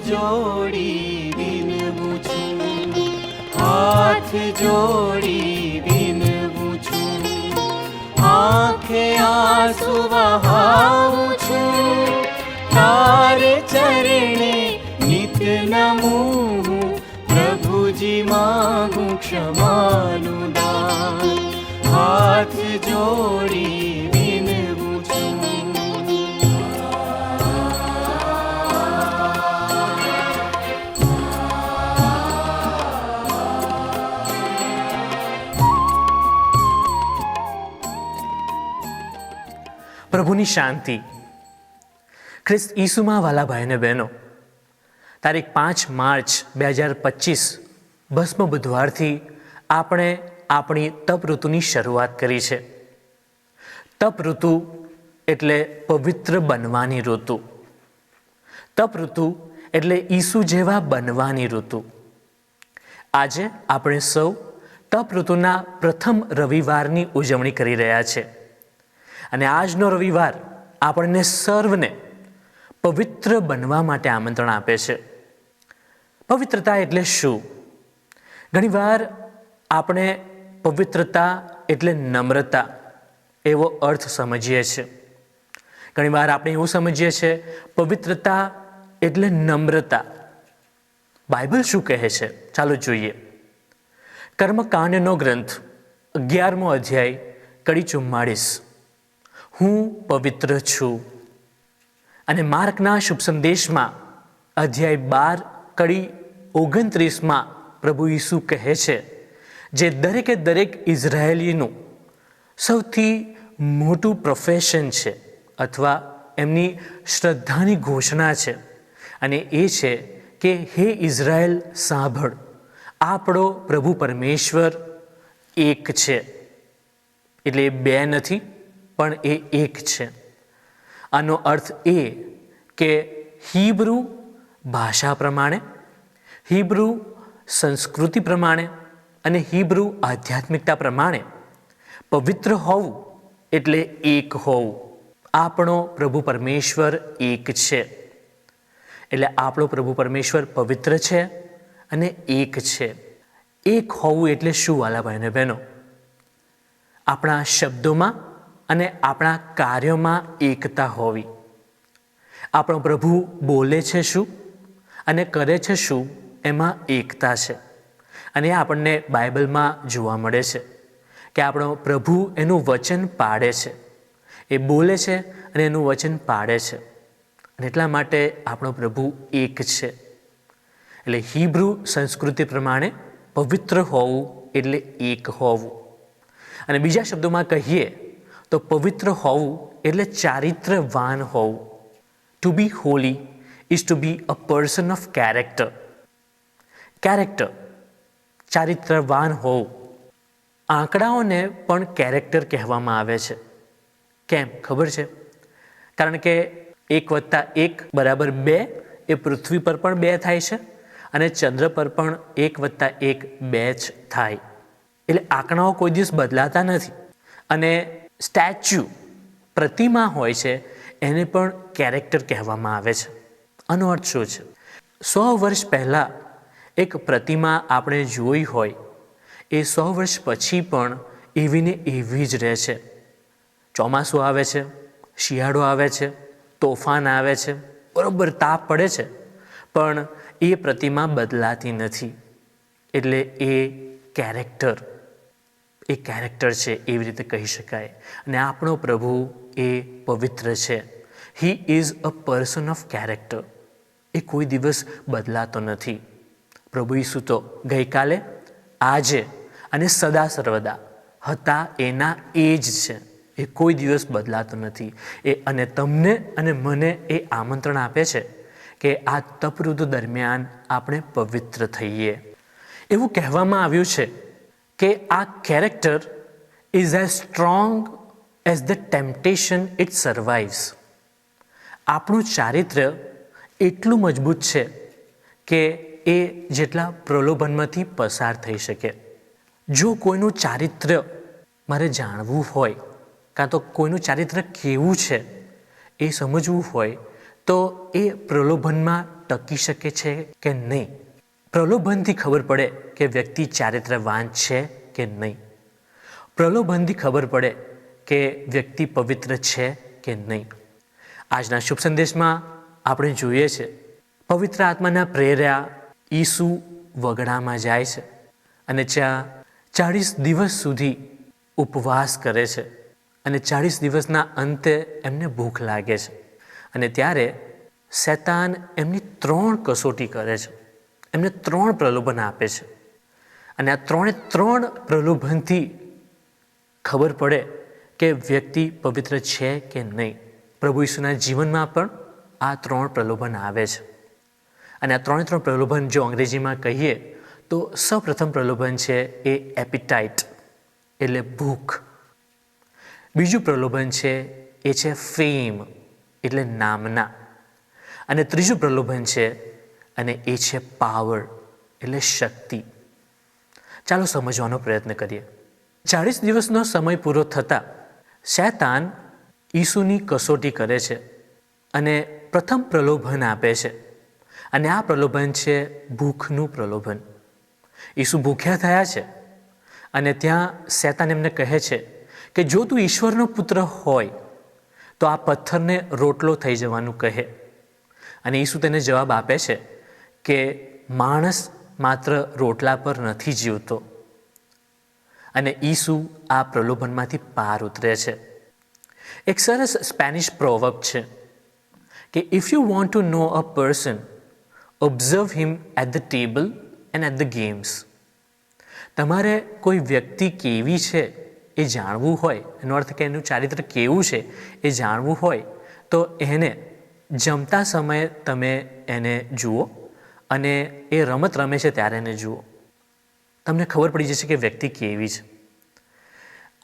જોડી વિનવું છું હાથ જોડી વિનવું છું આંખે આંસુ વહાવું છું તારે ચરણે નિત નમું પ્રભુજી માંગું ક્ષમાનું દાન હાથ જોડી પ્રભુની શાંતિ. ખ્રિસ્ત ઈસુમાં વાલા ભાઈને બહેનો, તારીખ પાંચ માર્ચ બે હજાર પચીસ, ભસ્મ બુધવારથી આપણે આપણી તપ ઋતુની શરૂઆત કરી છે. તપ ઋતુ એટલે પવિત્ર બનવાની ઋતુ. તપ ઋતુ એટલે ઈસુ જેવા બનવાની ઋતુ. આજે આપણે સૌ તપ ઋતુના પ્રથમ રવિવારની ઉજવણી કરી રહ્યા છે. અને આજનો રવિવાર આપણને સર્વને પવિત્ર બનવા માટે આમંત્રણ આપે છે. પવિત્રતા એટલે શું? ઘણીવાર આપણે પવિત્રતા એટલે નમ્રતા, એવો અર્થ સમજીએ છીએ. ઘણીવાર આપણે એવું સમજીએ છીએ, પવિત્રતા એટલે નમ્રતા. બાઇબલ શું કહે છે? ચાલો જોઈએ. કર્મકાંડનો ગ્રંથ અગિયારમો અધ્યાય, કડી ચુમ્માળીસ. હું પવિત્ર છું. અને માર્કના શુભ સંદેશમાં અધ્યાય બાર કડી ઓગણત્રીસમાં પ્રભુ ઈસુ કહે છે, જે દરેકે દરેક ઇઝરાયેલીનું સૌથી મોટું પ્રોફેશન છે અથવા એમની શ્રદ્ધાની ઘોષણા છે અને એ છે કે, હે ઇઝરાયેલ, સાંભળ, આપણો પ્રભુ પરમેશ્વર એક છે. એટલે બે નથી પણ એ એક છે. આનો અર્થ એ કે હિબ્રુ ભાષા પ્રમાણે, હિબ્રુ સંસ્કૃતિ પ્રમાણે અને હિબ્રુ આધ્યાત્મિકતા પ્રમાણે પવિત્ર હોવું એટલે એક હોવું. આપણો પ્રભુ પરમેશ્વર એક છે. એટલે આપણો પ્રભુ પરમેશ્વર પવિત્ર છે અને એક છે. એક હોવું એટલે શું વાલા ભાઈને બહેનો? આપણા શબ્દોમાં અને આપણા કાર્યોમાં એકતા હોવી. આપણો પ્રભુ બોલે છે શું અને કરે છે શું એમાં એકતા છે. અને એ આપણને બાઇબલમાં જોવા મળે છે કે આપણો પ્રભુ એનું વચન પાડે છે. એ બોલે છે અને એનું વચન પાડે છે. અને એટલા માટે આપણો પ્રભુ એક છે. એટલે હિબ્રુ સંસ્કૃતિ પ્રમાણે પવિત્ર હોવું એટલે એક હોવું. અને બીજા શબ્દોમાં કહીએ તો પવિત્ર હોવું એટલે ચારિત્રવાન હોવું. To be holy is to be a person of character character ચારિત્રવાન હોવું. આંકડાઓને પણ કેરેક્ટર કહેવામાં આવે છે. કેમ? ખબર છે? કારણ કે એક વત્તા એક બરાબર બે એ પૃથ્વી પર પણ બે થાય છે અને ચંદ્ર પર પણ એક વત્તા એક બે જ થાય. એટલે આંકડાઓ કોઈ દિવસ બદલાતા નથી. અને સ્ટેચ્યુ પ્રતિમા હોય છે, એને પણ કેરેક્ટર કહેવામાં આવે છે. આનો અર્થ શું છે? સો વર્ષ પહેલાં એક પ્રતિમા આપણે જોઈ હોય, એ સો વર્ષ પછી પણ એવીને એવી જ રહે છે. ચોમાસું આવે છે, શિયાળો આવે છે, તોફાન આવે છે, બરાબર તાપ પડે છે, પણ એ પ્રતિમા બદલાતી નથી. એટલે એ કેરેક્ટર એ કેરેક્ટર છે એવી રીતે કહી શકાય. અને આપણો પ્રભુ એ પવિત્ર છે. He is a person of character એ કોઈ દિવસ બદલાતો નથી. પ્રભુ ઈસુ તો ગઈકાલે, આજે અને સદા સર્વદા હતા, એના એ જ છે. એ કોઈ દિવસ બદલાતો નથી. એ અને તમને અને મને એ આમંત્રણ આપે છે કે આ તપઋતુ દરમિયાન આપણે પવિત્ર થઈએ. એવું કહેવામાં આવ્યું છે કે આ character is as strong as the temptation it survives આપણું ચારિત્ર્ય એટલું મજબૂત છે કે એ જેટલા પ્રલોભનમાંથી પસાર થઈ શકે. જો કોઈનું ચારિત્ર્ય મારે જાણવું હોય, કાં તો કોઈનું ચારિત્ર્ય કેવું છે, એ સમજવું હોય, તો એ પ્રલોભનમાં ટકી શકે છે કે નહીં? પ્રલોભનથી ખબર પડે કે વ્યક્તિ ચારિત્રવાન છે કે નહીં. પ્રલોભનથી ખબર પડે કે વ્યક્તિ પવિત્ર છે કે નહીં. આજના શુભ સંદેશમાં આપણે જોઈએ છે, પવિત્ર આત્માના પ્રેર્યા ઈસુ વગડામાં જાય છે અને ત્યાં ચાળીસ દિવસ સુધી ઉપવાસ કરે છે અને ચાળીસ દિવસના અંતે એમને ભૂખ લાગે છે અને ત્યારે શેતાન એમની ત્રણ કસોટી કરે છે. એમને ત્રણ પ્રલોભન આપે છે. અને આ ત્રણે ત્રણ પ્રલોભનથી ખબર પડે કે વ્યક્તિ પવિત્ર છે કે નહીં. પ્રભુ ઈસુના જીવનમાં પણ આ ત્રણ પ્રલોભન આવે છે. અને આ ત્રણે ત્રણ પ્રલોભન જો અંગ્રેજીમાં કહીએ તો સૌપ્રથમ પ્રલોભન છે એ એપિટાઇટ, એટલે ભૂખ. બીજું પ્રલોભન છે એ છે ફેમ, એટલે નામના. અને ત્રીજું પ્રલોભન છે અને એ છે પાવર એટલે શક્તિ. ચાલો સમજવાનો પ્રયત્ન કરીએ. ચાળીસ દિવસનો સમય પૂરો થતાં શૈતાન ઈસુની કસોટી કરે છે અને પ્રથમ પ્રલોભન આપે છે. અને આ પ્રલોભન છે ભૂખનું પ્રલોભન. ઈસુ ભૂખ્યા થયા છે અને ત્યાં શૈતાન એમને કહે છે કે જો તું ઈશ્વરનો પુત્ર હોય, તો આ પથ્થરને રોટલો થઈ જવાનું કહે. અને ઈસુ તેને જવાબ આપે છે કે માણસ માત્ર રોટલા પર નથી જીવતો. અને ઈસુ આ પ્રલોભનમાંથી પાર ઉતરે છે. એક સરસ સ્પેનિશ પ્રોવર્બ છે કે if you want to know a person observe him at the table and at the games તમારે કોઈ વ્યક્તિ કેવી છે એ જાણવું હોય, એનો અર્થ કે એનું ચારિત્ર કેવું છે એ જાણવું હોય, તો એને જમતા સમયે તમે એને જુઓ. અને એ રમત રમે છે ત્યારે એને જુઓ. તમને ખબર પડી જશે કે વ્યક્તિ કેવી છે.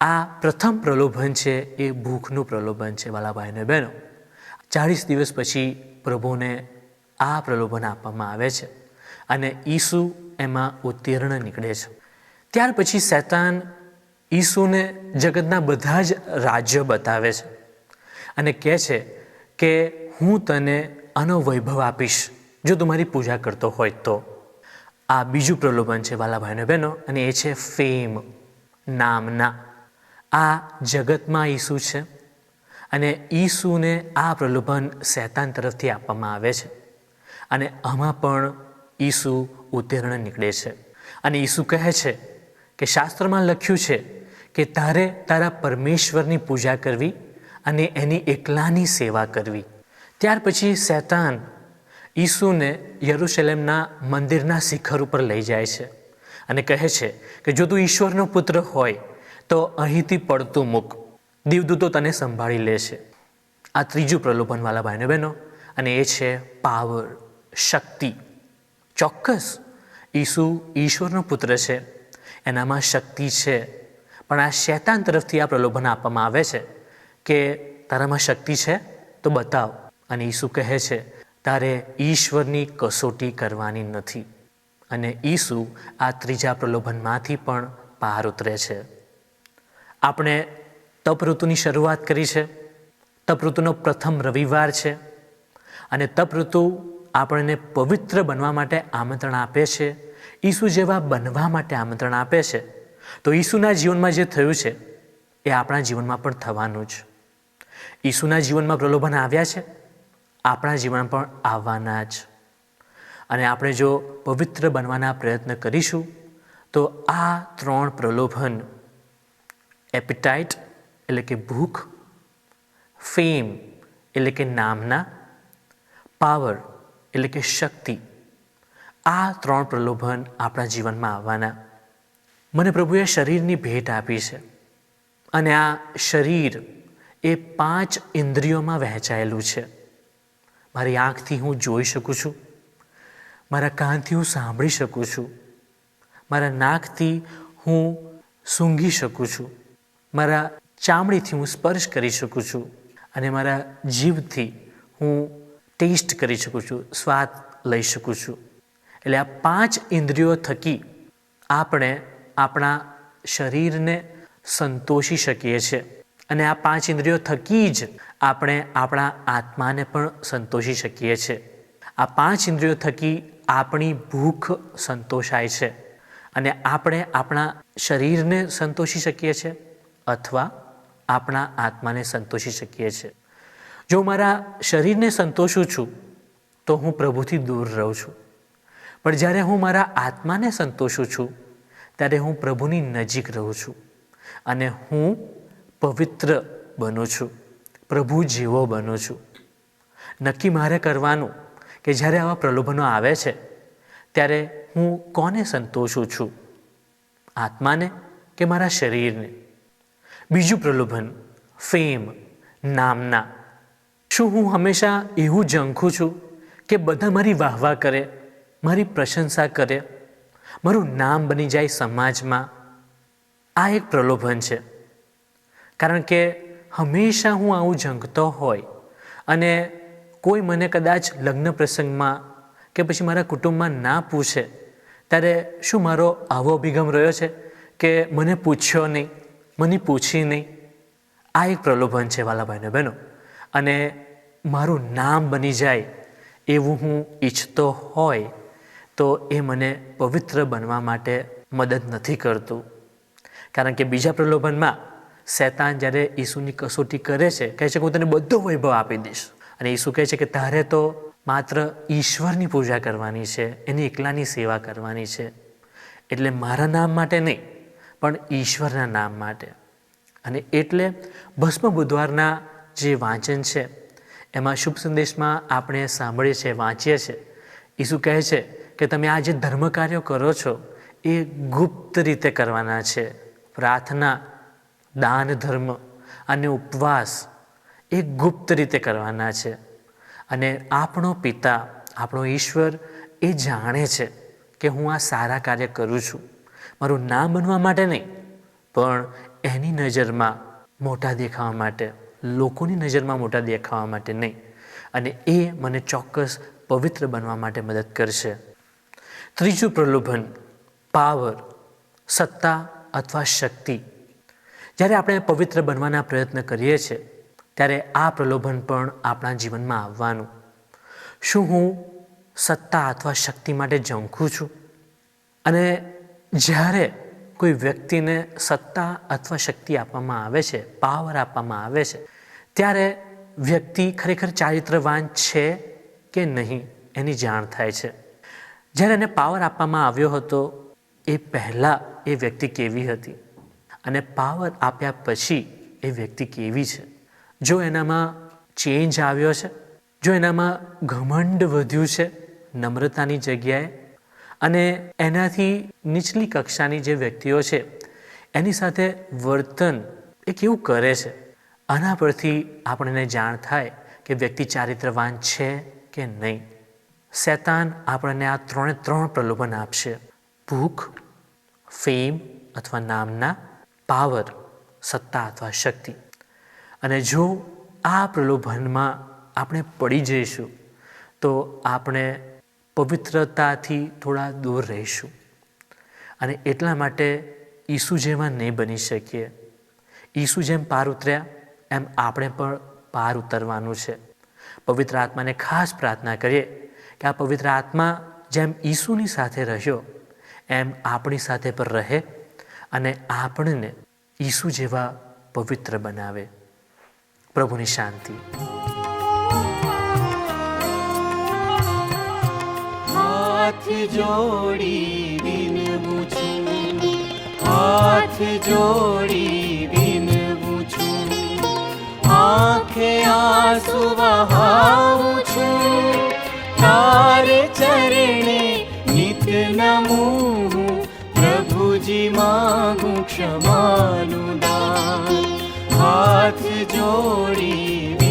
આ પ્રથમ પ્રલોભન છે, એ ભૂખનું પ્રલોભન છે વાલા ભાઈને બહેનો. ચાળીસ દિવસ પછી પ્રભુને આ પ્રલોભન આપવામાં આવે છે અને ઈસુ એમાં ઉત્તીર્ણ નીકળે છે. ત્યાર પછી શૈતાન ઈસુને જગતના બધા જ રાજ્ય બતાવે છે અને કહે છે કે હું તને આનો વૈભવ આપીશ. જો તમારી પૂજા કરતો હોય તો. આ બીજું પ્રલોભન છે વાલા ભાઈઓ બહેનો, અને એ છે ફેમ નામના. આ જગતમાં ઈસુ છે, અને ઈસુને આ પ્રલોભન શૈતાન તરફથી આપવામાં આવે છે. અને આમાં પણ ઈસુ ઉત્તીર્ણ નીકળે છે. અને ઈસુ કહે છે કે શાસ્ત્રમાં લખ્યું છે કે તારે તારા પરમેશ્વરની પૂજા કરવી અને એની એકલાની સેવા કરવી. ત્યાર પછી શૈતાન ઈસુને યરુશલેમના મંદિરના શિખર ઉપર લઈ જાય છે અને કહે છે કે જો તું ઈશ્વરનો પુત્ર હોય, તો અહીંથી પડતું મૂક. દીવદૂતો તને સંભાળી લે છે. આ ત્રીજું પ્રલોભનવાળા ભાઈને બહેનો, અને એ છે પાવર, શક્તિ. ચોક્કસ, ઈસુ ઈશ્વરનો પુત્ર છે, એનામાં શક્તિ છે. પણ આ શૈતાન તરફથી આ પ્રલોભન આપવામાં આવે છે કે તારામાં શક્તિ છે, તો બતાવ. અને ઈસુ કહે છે તારે ઈશ્વરની કસોટી કરવાની નથી. અને ઈસુ આ ત્રીજા પ્રલોભનમાંથી પણ પાર ઉતરે છે. આપણે તપ ઋતુની શરૂઆત કરી છે. તપ ઋતુનો પ્રથમ રવિવાર છે. અને તપ ઋતુ આપણને પવિત્ર બનવા માટે આમંત્રણ આપે છે. ઈસુ જેવા બનવા માટે આમંત્રણ આપે છે. તો ઈસુના જીવનમાં જે થયું છે, એ આપણા જીવનમાં પણ થવાનું જ. ઈસુના જીવનમાં પ્રલોભન આવ્યા છે. આપણા જીવન પણ આવવાના જ. અને આપણે જો પવિત્ર બનવાના પ્રયત્ન કરીશું, તો આ ત્રણ પ્રલોભન, એપિટાઇટ એટલે કે ભૂખ, ફેમ એટલે કે નામના, પાવર એટલે કે શક્તિ, આ ત્રણ પ્રલોભન આપણા જીવનમાં આવવાના. મને પ્રભુએ શરીરની ભેટ આપી છે અને આ શરીર એ પાંચ ઇન્દ્રિયોમાં વહેંચાયેલું છે. મારી આંખથી હું જોઈ શકું છું. મારા કાનથી હું સાંભળી શકું છું. મારા નાકથી હું સૂંઘી શકું છું. મારા ચામડીથી હું સ્પર્શ કરી શકું છું અને મારા જીભથી હું ટેસ્ટ કરી શકું છું, સ્વાદ લઈ શકું છું. એટલે આ પાંચ ઇન્દ્રિયો થકી આપણે આપણા શરીરને સંતોષી શકીએ છીએ. અને આ પાંચ ઇન્દ્રિયો થકી જ આપણે આપણા આત્માને પણ સંતોષી શકીએ છીએ. આ પાંચ ઇન્દ્રિયો થકી આપણી ભૂખ સંતોષાય છે અને આપણે આપણા શરીરને સંતોષી શકીએ છીએ અથવા આપણા આત્માને સંતોષી શકીએ છીએ. જો મારા શરીરને સંતોષું છું, તો હું પ્રભુથી દૂર રહું છું. પણ જ્યારે હું મારા આત્માને સંતોષું છું, ત્યારે હું પ્રભુની નજીક રહું છું અને હું પવિત્ર બનું છું. પ્રભુ જીવો બનું છું. નક્કી મારે કરવાનું કે જ્યારે આવા પ્રલોભનો આવે છે, ત્યારે હું કોને સંતોષું છું? આત્માને કે મારા શરીરને? બીજું પ્રલોભન, ફેમ, નામના. શું હું હંમેશા એવું ઝંખું છું કે બધા મારી વાહવા કરે, મારી પ્રશંસા કરે? મારું નામ બની જાય સમાજમાં? આ એક પ્રલોભન છે. કારણ કે હંમેશા હું આવું જંગતો હોય અને કોઈ મને કદાચ લગ્ન પ્રસંગમાં કે પછી મારા કુટુંબમાં ના પૂછે, ત્યારે શું મારો આવો અભિગમ રહ્યો છે કે મને પૂછ્યો નહીં, મને પૂછી નહીં? આ એક પ્રલોભન છે વાલાભાઈને બહેનો. અને મારું નામ બની જાય એવું હું ઈચ્છતો હોય તો એ મને પવિત્ર બનવા માટે મદદ નથી કરતું. કારણ કે બીજા પ્રલોભનમાં શૈતાન જ્યારે ઈસુની કસોટી કરે છે, કહે છે કે હું તને બધો વૈભવ આપી દઈશ. અને ઈસુ કહે છે કે તારે તો માત્ર ઈશ્વરની પૂજા કરવાની છે, એની એકલાની સેવા કરવાની છે. એટલે મારા નામ માટે નહીં, પણ ઈશ્વરના નામ માટે. અને એટલે ભસ્મ બુધવારના જે વાંચન છે, એમાં શુભ સંદેશમાં આપણે સાંભળીએ છીએ, વાંચીએ છીએ. ઈસુ કહે છે કે તમે આ જે ધર્મ કાર્યો કરો છો, એ ગુપ્ત રીતે કરવાના છે. પ્રાર્થના દાન ધર્મ અને ઉપવાસ એ ગુપ્ત રીતે કરવાના છે. અને આપણો પિતા, આપણો ઈશ્વર એ જાણે છે કે હું આ સારા કાર્ય કરું છું. મારું નામ બનવા માટે નહીં, પણ એની નજરમાં મોટા દેખાવા માટે, લોકોની નજરમાં મોટા દેખાવા માટે નહીં. અને એ મને ચોક્કસ પવિત્ર બનવા માટે મદદ કરશે. ત્રીજું પ્રલોભન, પાવર, સત્તા અથવા શક્તિ. જ્યારે આપણે પવિત્ર બનવાના પ્રયત્ન કરીએ છીએ, ત્યારે આ પ્રલોભન પણ આપણા જીવનમાં આવવાનું. શું હું સત્તા અથવા શક્તિ માટે ઝંખું છું? અને જ્યારે કોઈ વ્યક્તિને સત્તા અથવા શક્તિ આપવામાં આવે છે, પાવર આપવામાં આવે છે, ત્યારે વ્યક્તિ ખરેખર ચારિત્રવાન છે કે નહીં એની જાણ થાય છે. જ્યારે એને પાવર આપવામાં આવ્યો હતો, એ પહેલાં એ વ્યક્તિ કેવી હતી? અને પાવર આપ્યા પછી એ વ્યક્તિ કેવી છે? જો એનામાં ચેન્જ આવ્યો છે, જો એનામાં ઘમંડ વધ્યું છે નમ્રતાની જગ્યાએ અને એનાથી નીચલી કક્ષાની જે વ્યક્તિઓ છે, એની સાથે વર્તન એ કેવું કરે છે? આના પરથી આપણને જાણ થાય કે વ્યક્તિ ચારિત્રવાન છે કે નહીં. શેતાન આપણને આ ત્રણે ત્રણ પ્રલોભન આપશે. ભૂખ, ફેમ અથવા નામના પાવર, સત્તા અથવા શક્તિ. અને જો આ પ્રલોભનમાં આપણે પડી જઈશું, તો આપણે પવિત્રતાથી થોડા દૂર રહીશું. અને એટલા માટે ઈસુ જેવા નહીં બની શકીએ. ઈસુ જેમ પાર ઉતર્યા, એમ આપણે પણ પાર ઉતરવાનું છે. પવિત્ર આત્માને ખાસ પ્રાર્થના કરીએ કે આ પવિત્ર આત્મા જેમ ઈસુની સાથે રહ્યો, એમ આપણી સાથે પણ રહે અને આપણને ઈસુ જેવા પવિત્ર બનાવે. પ્રભુની શાંતિ. હાથ જોડી બિન છું હાથ જોડી બિન છું આંખે આંસુ વહાવું છું. તારે ચરણે નિત નમું પ્રભુજી માગું ક્ષમાનું દાન હાથ જોડી